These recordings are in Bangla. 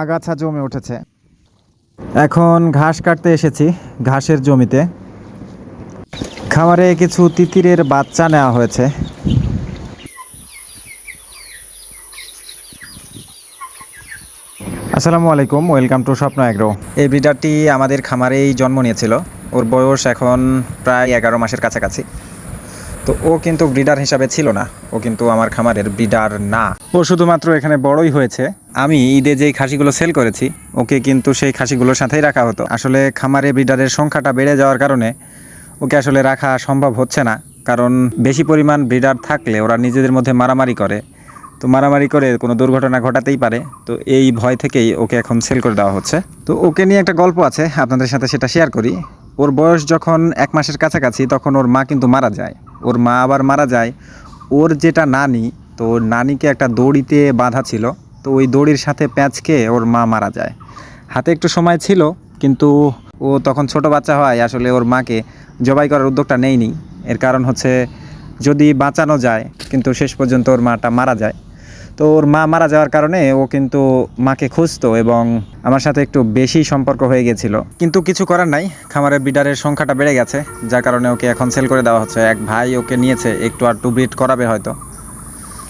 আগাছা জমে উঠেছে। এখন ঘাস কাটতে এসেছি ঘাসের জমিতে। খামারে কিছু তিতিরের বাচ্চা নেওয়া হয়েছে। আসসালামু আলাইকুম, ওয়েলকাম টু স্বপ্ন অ্যাগ্রো। এই ব্রিডারটি আমাদের খামারেই জন্ম নিয়েছিল। ওর বয়স এখন প্রায় এগারো মাসের কাছাকাছি। তো ও কিন্তু ব্রিডার হিসাবে ছিল না। ও কিন্তু আমার খামারের ব্রিডার না। ও শুধুমাত্র এখানে বড়ই হয়েছে। আমি ঈদে যেই খাসিগুলো সেল করেছি, ওকে কিন্তু সেই খাসিগুলোর সাথেই রাখা হতো। আসলে খামারে ব্রিডারের সংখ্যাটা বেড়ে যাওয়ার কারণে ওকে আসলে রাখা সম্ভব হচ্ছে না। কারণ বেশি পরিমাণ ব্রিডার থাকলে ওরা নিজেদের মধ্যে মারামারি করে। তো মারামারি করে কোনো দুর্ঘটনা ঘটাতেই পারে। তো এই ভয় থেকেই ওকে এখন সেল করে দেওয়া হচ্ছে। তো ওকে নিয়ে একটা গল্প আছে, আপনাদের সাথে সেটা শেয়ার করি। ওর বয়স যখন এক মাসের কাছাকাছি, তখন ওর মা কিন্তু মারা যায়। ওর মা আবার মারা যায়। ওর যেটা নানি, তো ওর নানিকে একটা দড়িতে বাঁধা ছিল, তো ওই দড়ির সাথে প্যাঁচকে ওর মা মারা যায়। হাতে একটু সময় ছিল, কিন্তু ও তখন ছোট বাচ্চা হয়, আসলে ওর মাকে জবাই করার উদ্যোগটা নেয়নি। এর কারণ হচ্ছে, যদি বাঁচানো যায়, কিন্তু শেষ পর্যন্ত ওর মাটা মারা যায়। তো ওর মা মারা যাওয়ার কারণে ও কিন্তু মাকে খুঁজতো এবং আমার সাথে একটু বেশি সম্পর্ক হয়ে গেছিল। কিন্তু কিছু করার নাই, খামারের বিডারের সংখ্যাটা বেড়ে গেছে, যার কারণে ওকে এখন সেল করে দেওয়া হচ্ছে। এক ভাই ওকে নিয়েছে, একটু আর টু ব্রিড করাবে হয়তো।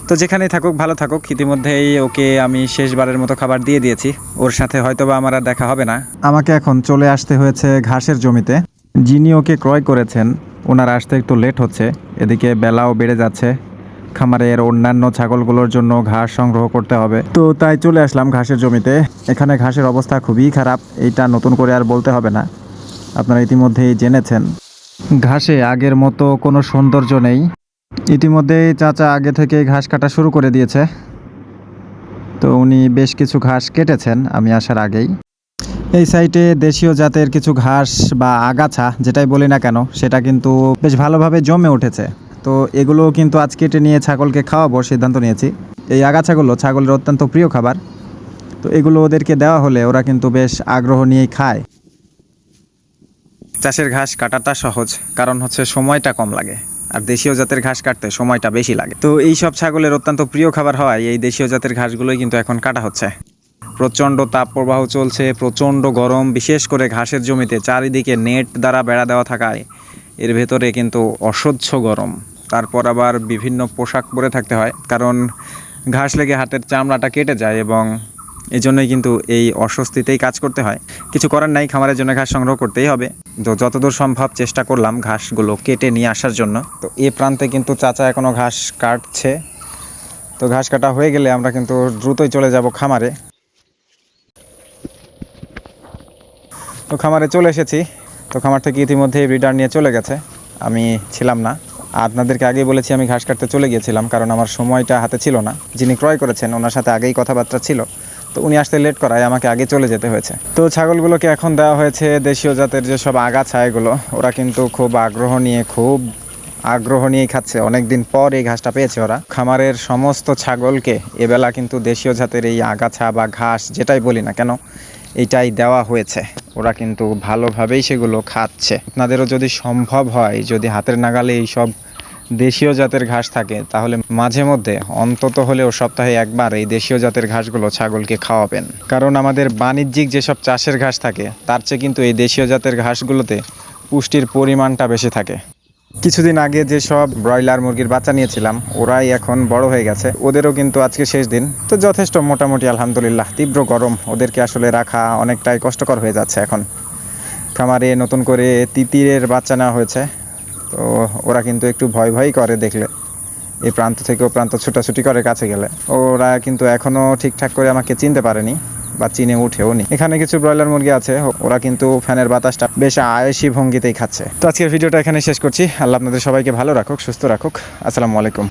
তো যেখানেই থাকুক, ভালো থাকুক। ইতিমধ্যেই ওকে আমি শেষবারের মতো খাবার দিয়ে দিয়েছি। ওর সাথে হয়তো বা আমার আর দেখা হবে না। আমাকে এখন চলে আসতে হয়েছে ঘাসের জমিতে। যিনি ওকে ক্রয় করেছেন, ওনার আসতে একটু লেট হচ্ছে। এদিকে বেলাও বেড়ে যাচ্ছে। খামারের অন্যান্য ছাগলগুলোর জন্য ঘাস সংগ্রহ করতে হবে। তো তাই চলে আসলাম ঘাসের জমিতে। এখানে ঘাসের অবস্থা খুবই খারাপ। এটা নতুন করে আর বলতে হবে না। আপনারা ইতিমধ্যেই জেনেছেন। ঘাসে আগের মতো কোনো সৌন্দর্য নেই। ইতিমধ্যেই চাচা আগে থেকে ঘাস কাটা শুরু করে দিয়েছে। তো উনি বেশ কিছু ঘাস কেটেছেন, আমি আসার আগেই। এই সাইটে দেশীয় জাতের কিছু ঘাস বা আগাছা, যেটাই বলি না কেন, সেটা কিন্তু বেশ ভালোভাবে জমে উঠেছে। তো এগুলো কিন্তু আজ কেটে নিয়ে ছাগলকে খাওয়াবো, সিদ্ধান্ত নিয়েছি। এই আগাছাগুলো ছাগলের অত্যন্ত প্রিয় খাবার। তো এগুলো ওদেরকে দেওয়া হলে ওরা কিন্তু বেশ আগ্রহ নিয়েই খায়। চাষের ঘাস কাটাটা সহজ, কারণ হচ্ছে সময়টা কম লাগে। আর দেশীয় জাতের ঘাস কাটতে সময়টা বেশি লাগে। তো এই সব ছাগলের অত্যন্ত প্রিয় খাবার হওয়ায় এই দেশীয় জাতের ঘাসগুলোই কিন্তু এখন কাটা হচ্ছে। প্রচণ্ড তাপ প্রবাহ চলছে, প্রচণ্ড গরম, বিশেষ করে ঘাসের জমিতে চারিদিকে নেট দ্বারা বেড়া দেওয়া থাকায়। এর ভেতরে কিন্তু অসহ্য গরম। তারপর আবার বিভিন্ন পোশাক পরে থাকতে হয়। কারণ ঘাস লেগে হাতের চামড়াটা কেটে যায় এবং এই জন্যই কিন্তু এই অস্বস্তিতেই কাজ করতে হয়। কিছু করার নাই, খামারের জন্য ঘাস সংগ্রহ করতেই হবে। তো যতদূর সম্ভব চেষ্টা করলাম ঘাসগুলো কেটে নিয়ে আসার জন্য। তো এ প্রান্তে কিন্তু চাচা এখনও ঘাস কাটছে। তো ঘাস কাটা হয়ে গেলে আমরা কিন্তু দ্রুতই চলে যাব খামারে। তো খামারে চলে এসেছি। তো খামার থেকে ইতিমধ্যে ব্রিডার নিয়ে চলে গেছে। আমি ছিলাম না। আপনাদেরকে আগেই বলেছি, আমি ঘাস কাটতে চলে গিয়েছিলাম, কারণ আমার সময়টা হাতে ছিল না। যিনি ক্রয় করেছেন, ওনার সাথে আগেই কথাবার্তা ছিল। তো উনি আসতে লেট করায় আমাকে আগে চলে যেতে হয়েছে। তো ছাগলগুলোকে এখন দেওয়া হয়েছে দেশীয় জাতের যেসব আগাছা, এগুলো। ওরা কিন্তু খুব আগ্রহ নিয়ে, খুব আগ্রহ নিয়েই খাচ্ছে। অনেক দিন পর এই ঘাসটা পেয়েছে ওরা। খামারের সমস্ত ছাগলকে এবেলা কিন্তু দেশীয় জাতের এই আগাছা বা ঘাস, যেটাই বলি না কেন এইটাই দেওয়া হয়েছে। ওরা কিন্তু ভালোভাবেই সেগুলো খাচ্ছে। আপনাদেরও যদি সম্ভব হয়, যদি হাতের নাগালে এই সব দেশীয় জাতের ঘাস থাকে, তাহলে মাঝে মধ্যে, অন্তত হলেও সপ্তাহে একবার এই দেশীয় জাতের ঘাসগুলো ছাগলকে খাওয়াবেন। কারণ আমাদের বাণিজ্যিক যেসব চাষের ঘাস থাকে, তার চেয়ে কিন্তু এই দেশীয় জাতের ঘাসগুলোতে পুষ্টির পরিমাণটা বেশি থাকে। কিছুদিন আগে যেসব ব্রয়লার মুরগির বাচ্চা নিয়েছিলাম, ওরাই এখন বড় হয়ে গেছে। ওদেরও কিন্তু আজকে শেষ দিন। তো যথেষ্ট মোটামুটি আলহামদুলিল্লাহ, তীব্র গরম। ওদেরকে আসলে রাখা অনেকটাই কষ্টকর হয়ে যাচ্ছে এখন। খামারে নতুন করে তিতিরের বাচ্চা নেওয়া হয়েছে। তো ওরা কিন্তু একটু ভয় ভয় করে দেখলে। এই প্রান্ত থেকে ও প্রান্ত ছুটাছুটি করে কাছে গেলে। ওরা কিন্তু এখনও ঠিকঠাক করে আমাকে চিনতে পারেনি। বা চিনে উঠেও নি। এখানে কিছু ব্রয়লার মুরগি আছে, ওরা কিন্তু ফ্যানের বাতাসটা বেশ আয়েসি ভঙ্গিতেই খাচ্ছে। তো আজকের ভিডিওটা এখানে শেষ করছি। আল্লাহ আপনাদের সবাইকে ভালো রাখুক, সুস্থ রাখুক। আসসালামু আলাইকুম।